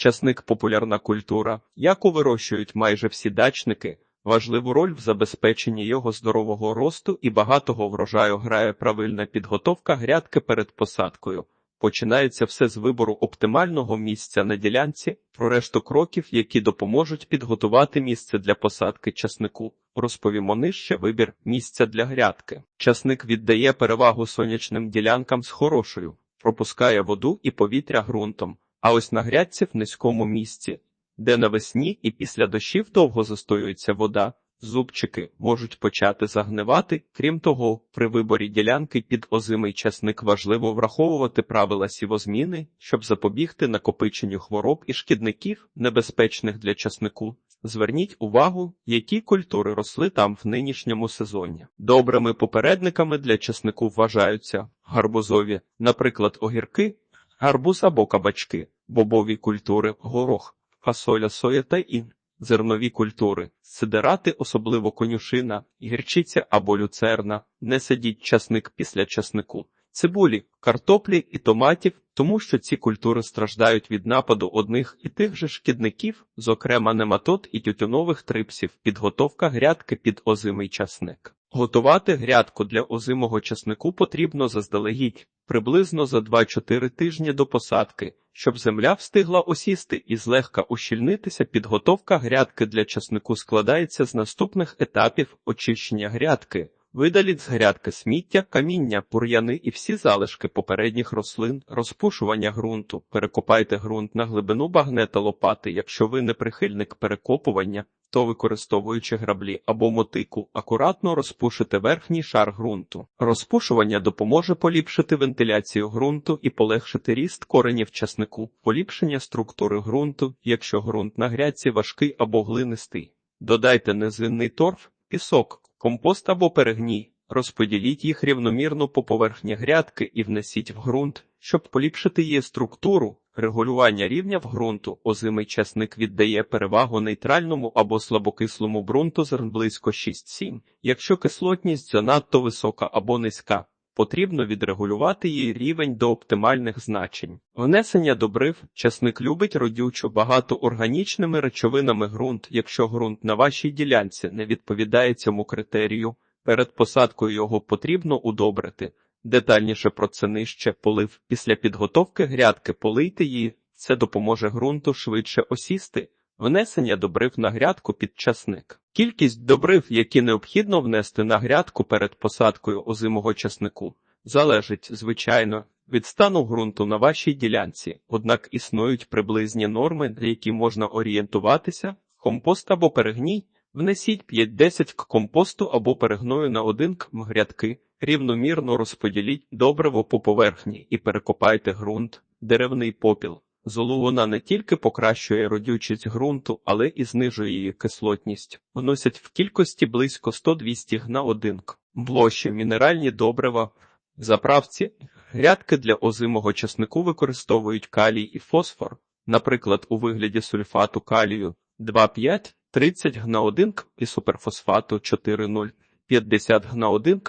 Часник популярна культура, яку вирощують майже всі дачники. Важливу роль в забезпеченні його здорового росту і багатого врожаю грає правильна підготовка грядки перед посадкою. Починається все з вибору оптимального місця на ділянці, про решту кроків, які допоможуть підготувати місце для посадки часнику. Розповімо нижче вибір місця для грядки. Часник віддає перевагу сонячним ділянкам з хорошою, пропускає воду і повітря ґрунтом. А ось на грядці в низькому місці, де навесні і після дощів довго застоюється вода, зубчики можуть почати загнивати. Крім того, при виборі ділянки під озимий часник важливо враховувати правила сівозміни, щоб запобігти накопиченню хвороб і шкідників, небезпечних для часнику. Зверніть увагу, які культури росли там в нинішньому сезоні. Добрими попередниками для часнику вважаються гарбузові, наприклад, огірки, гарбуз або кабачки, бобові культури, горох, фасоля, соя та ін. Зернові культури, сидерати, особливо конюшина, гірчиця або люцерна, не садіть часник після часнику, цибулі, картоплі і томатів, тому що ці культури страждають від нападу одних і тих же шкідників, зокрема нематод і тютюнових трипсів, підготовка грядки під озимий часник. Готувати грядку для озимого часнику потрібно заздалегідь, приблизно за 2-4 тижні до посадки, щоб земля встигла осісти і злегка ущільнитися. Підготовка грядки для часнику складається з наступних етапів очищення грядки. Видаліть з грядки сміття, каміння, бур'яни і всі залишки попередніх рослин, розпушування ґрунту. Перекопайте ґрунт на глибину багнета лопати. Якщо ви не прихильник перекопування, то використовуючи граблі або мотику, акуратно розпушите верхній шар ґрунту. Розпушування допоможе поліпшити вентиляцію ґрунту і полегшити ріст коренів часнику, поліпшення структури ґрунту, якщо ґрунт на грядці важкий або глинистий. Додайте низинний торф, пісок, компост або перегній. Розподіліть їх рівномірно по поверхні грядки і внесіть в ґрунт, щоб поліпшити її структуру. Регулювання рівня в ґрунту озимий часник віддає перевагу нейтральному або слабокислому ґрунту зерн близько 6-7. Якщо кислотність занадто висока або низька, потрібно відрегулювати її рівень до оптимальних значень. Внесення добрив часник любить родючу багатоорганічними речовинами ґрунт, якщо ґрунт на вашій ділянці не відповідає цьому критерію. Перед посадкою його потрібно удобрити. Детальніше про це нижче полив. Після підготовки грядки полийте її, це допоможе ґрунту швидше осісти. Внесення добрив на грядку під часник. Кількість добрив, які необхідно внести на грядку перед посадкою озимого часнику, залежить, звичайно, від стану ґрунту на вашій ділянці, однак існують приблизні норми, на які можна орієнтуватися, компост або перегній. Внесіть 5-10 к компосту або перегною на 1 км грядки, рівномірно розподіліть добриво по поверхні і перекопайте ґрунт, деревний попіл. Золу вона не тільки покращує родючість ґрунту, але і знижує її кислотність. Вносять в кількості близько 100-200 г на 1 к. Блощі, мінеральні добрива. В заправці грядки для озимого часнику використовують калій і фосфор, наприклад, у вигляді сульфату калію 2,5 30 гнаодинк 1 і суперфосфату 4,0 50 г на 1.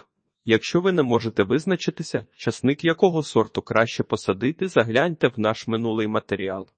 Якщо ви не можете визначитися, часник якого сорту краще посадити, загляньте в наш минулий матеріал.